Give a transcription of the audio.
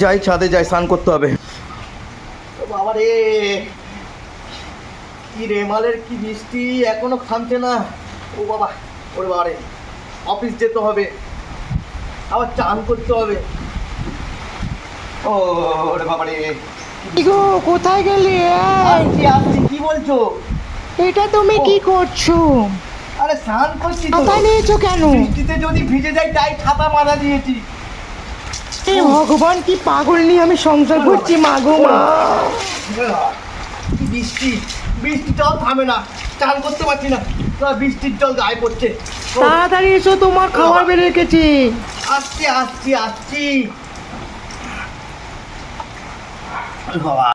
যাই ছাদে যাই স্নান করতে হবে। বাবা রে। কি রে মালের কি বৃষ্টি এখনও থামছে না। ও বাবা ওরে বাবা রে। অফিস যেতে হবে। আবার চান করতে হবে। ও ওরে বাবা রে। গো কোথায় গেলে? আসছি আসছি কি বলছো? এটা তুমি কি করছ? আরে স্নান করছি তো। ছাতা নিয়েছো কেন? বৃষ্টিতে যদি ভিজে যাই তাই ছাতা বাঁধা দিয়েছি। এ ভগবান কি পাগল নিয়ে আমি সংসার করছি মাগো মা। বৃষ্টি? বৃষ্টিটাও থামে না চান করতে পারছি না। বৃষ্টির জল গায়ে পড়ছে। তাড়াতাড়ি এসো তোমার খাবার বেড়ে রেখেছি। আসছি আসছি আসছি। বাবা।